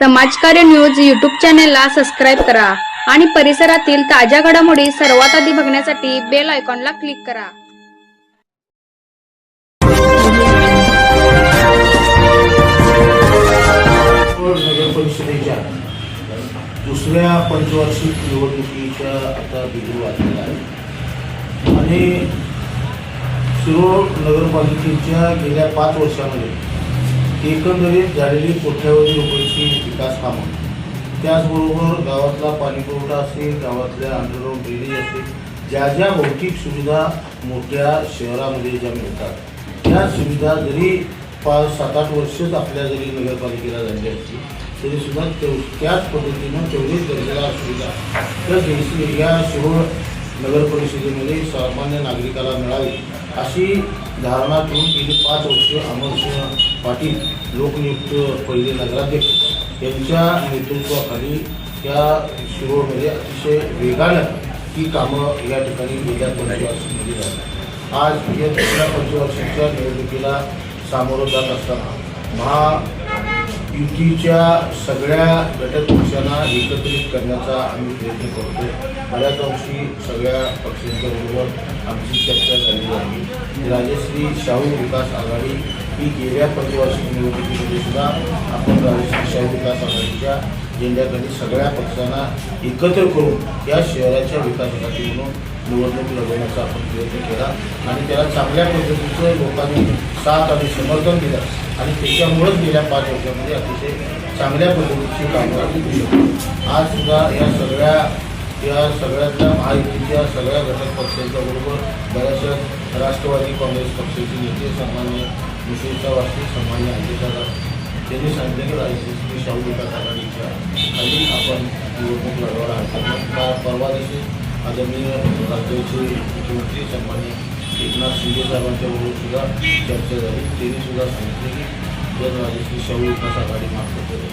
समाजकार्य news YouTube चॅनेलला subscribe करा आणि परिसरातील ताज्या घडामोडी सर्वात आधी बघण्यासाठी बेल आयकॉनला क्लिक करा. कोल्हापूर परिषदेच्या दुसऱ्या पंचवार्षिक निवडणुकीच्या आता बिंदू वाजलेला आहे. आणि शिरोळ नगरपालिकेच्या गेल्या पाच वर्षामध्ये एकंदरीत झालेली कोट्यावधी रुपयाची विकास कामं. त्याचबरोबर गावातला पाणीपुरवठा असेल गावातल्या अंडरग्राऊंड ड्रेनेज असेल ज्या ज्या भौतिक सुविधा मोठ्या शहरामध्ये ज्या मिळतात त्या सुविधा जरी पाच सात आठ वर्षच आपल्या जरी नगरपालिकेला झाली असतील तरीसुद्धा तेव त्याच पद्धतीनं तेवढीच गरजेला सुविधा. त्या या शहर नगर परिषदेमध्ये सामान्य नागरिकाला मिळावी. अशी धारणा करून गेली पाच वर्ष अमरसिंह पाटील लोकनियुक्त पहिले नगराध्यक्ष. यांच्या नेतृत्वाखाली त्या शिरोळमध्ये अतिशय वेगानं ही कामं या ठिकाणी गेल्या पंचवार्षिकमध्ये झाली. आज या दुसऱ्या पंचवार्षिकच्या निवडणुकीला सामोरं जात असताना महायुतीच्या सगळ्या घटक पक्षांना एकत्रित करण्याचा आम्ही प्रयत्न करतो बऱ्याच अंशी सगळ्या पक्षांच्या बरोबर आमची चर्चा झालेली आहे. राजश्री शाहू विकास आघाडी ही गेल्या पंचवार्षिक निवडणुकीमध्ये सुद्धा आपण राजश्री शाहू विकास आघाडीच्या झेंड्याखाली सगळ्या पक्षांना एकत्र करून या शहराच्या विकासासाठी म्हणून निवडणूक लढवण्याचा आपण प्रयत्न केला आणि त्याला चांगल्या पद्धतीचं लोकांनी साथ आणि समर्थन दिलं आणि त्याच्यामुळंच गेल्या पाच वर्षामध्ये अतिशय चांगल्या पद्धतीची कामगार आम्ही आज सुद्धा या सगळ्या या सगळ्यातल्या महायुतीच्या सगळ्या घटक पक्षांच्या बरोबर बऱ्याचशा राष्ट्रवादी काँग्रेस पक्षाचे नेते सन्मान्य मुश्रीफचा वास्तविक सन्मान्य अजितदादा त्यांनी सांगितलं की राजश्री शाहू विकास आघाडीच्या खाली आपण निवडणूक लढवणार आहोत. परवा दिवशी आदरणीय राज्याचे मुख्यमंत्री सन्मान्य एकनाथ शिंदे साहेबांच्या बरोबर सुद्धा चर्चा झाली. त्यांनी सुद्धा सांगितले की जर राजश्री शाहू विकास आघाडी मार्फत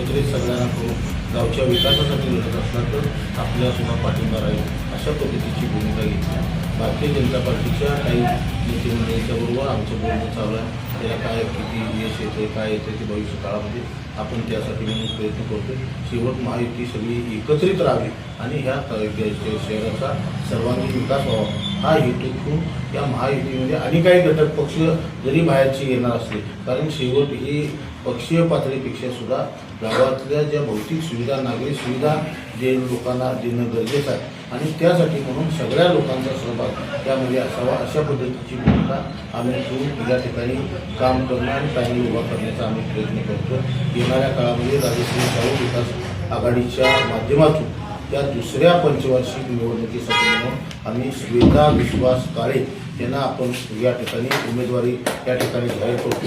एकत्रित सगळ्यांना करून गावच्या विकासासाठी लढत असला तर आपल्याला पुन्हा पाठिंबा राहील अशा पद्धतीची भूमिका घेतली भारतीय जनता पार्टीच्या काही नेते मंडळींच्याबरोबर आमचं बोलणं चालू आहे. त्याला काय किती यश येते काय येते ते भविष्य काळामध्ये आपण त्यासाठी म्हणून प्रयत्न करतो शेवट महायुती सगळी एकत्रित राहावी आणि ह्या शहराचा सर्वांगीण विकास व्हावा. हा हेतू ठेवून या महायुतीमध्ये आणि काही घटक पक्ष जरी बाहेरचे येणार असले कारण शेवट ही पक्षीय पातळीपेक्षा सुद्धा गावातल्या ज्या भौतिक सुविधा नागरिक सुविधा जे लोकांना देणं गरजेचं आहे आणि त्यासाठी म्हणून सगळ्या लोकांचा सहभाग त्यामध्ये असावा अशा पद्धतीची भूमिका आम्ही घेऊन या ठिकाणी काम करणं आणि काही उभा करण्याचा आम्ही प्रयत्न करतो येणाऱ्या काळामध्ये राजश्री शाहू विकास आघाडीच्या माध्यमातून या दुसऱ्या पंचवार्षिक निवडणुकीसाठी म्हणून आम्ही श्वेता विश्वास काळे यांना आपण या ठिकाणी उमेदवारी या ठिकाणी जाहीर करतो.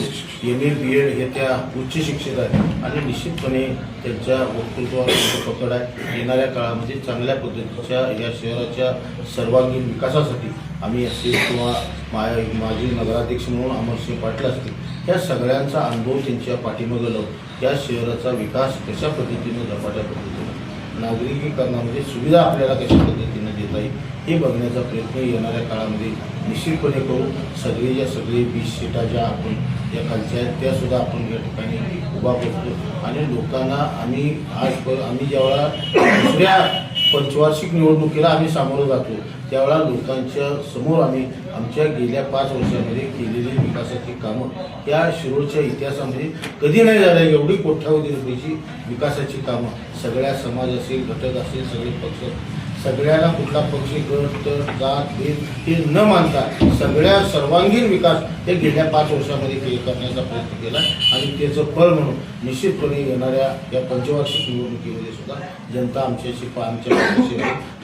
एम ए बी एड हे त्या उच्च शिक्षित आहेत आणि निश्चितपणे त्यांच्या वक्तृत्वावर पकड आहे. येणाऱ्या काळामध्ये चांगल्या पद्धतीच्या या शहराच्या सर्वांगीण विकासासाठी आम्ही असेल किंवा मा माजी नगराध्यक्ष म्हणून अमरसिंह पाटील असतील या सगळ्यांचा अनुभव त्यांच्या पाठीमागं लावून या शहराचा विकास कशा पद्धतीनं झपाट्या पद्धतीने नागरिकीकरणामध्ये सुविधा आपल्याला कशा पद्धतीनं देता येईल हे बघण्याचा प्रयत्न येणाऱ्या काळामध्ये निश्चितपणे करू. सगळेच्या सगळे वीस सीटा ज्या आपण या खालच्या आहेत त्यासुद्धा आपण या ठिकाणी उभा करतो आणि लोकांना आम्ही आज आम्ही ज्यावेळा दुसऱ्या पंचवार्षिक निवडणुकीला आम्ही सामोरं जातो त्यावेळा लोकांच्या समोर आम्ही आमच्या गेल्या पाच वर्षामध्ये केलेली विकासाची कामं या शिरोळच्या इतिहासामध्ये कधी नाही झाल्या एवढी कोट्यावधी रुपयाची विकासाची कामं. सगळ्या समाज असेल घटक असेल सगळे पक्ष सगळ्याला कुठला पक्षी गट तर जात भेद हे न मानता सगळ्या सर्वांगीण विकास हे गेल्या पाच वर्षामध्ये के करण्याचा प्रयत्न केला. आणि त्याचं फळ म्हणून निश्चितपणे येणाऱ्या या पंचवार्षिक निवडणुकीमध्ये सुद्धा जनता आमच्याशी पा- आमच्या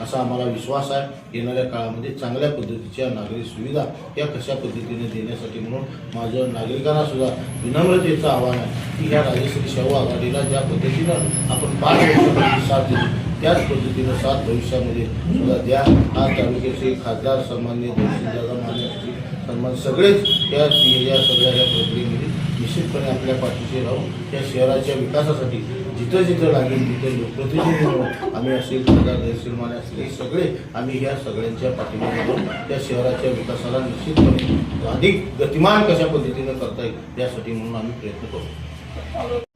असा आम्हाला विश्वास आहे. येणाऱ्या काळामध्ये चांगल्या पद्धतीच्या नागरिक सुविधा या कशा पद्धतीने देण्यासाठी म्हणून माझं नागरिकांना सुद्धा विनम्रतेचं आव्हान आहे की या राजश्री शाहू आघाडीला ज्या पद्धतीनं आपण पाच वर्षांमध्ये साथ दिली त्याच पद्धतीनं सात भविष्यामध्ये सुद्धा द्या. हा तालुक्याचे खासदार सन्मान्य तहसीलदार मान्य असतील सन्मान सगळेच या या सगळ्या या प्रक्रियेमध्ये निश्चितपणे आपल्या पाठीशी राहून त्या शहराच्या विकासासाठी जिथं जिथं लागेल तिथे लोकप्रतिनिधी म्हणून आम्ही असेल खासदार तहसील माने असतील हे सगळे आम्ही या सगळ्यांच्या पाठीवर राहून त्या शहराच्या विकासाला निश्चितपणे अधिक गतिमान कशा पद्धतीनं करता येईल यासाठी म्हणून आम्ही प्रयत्न करू.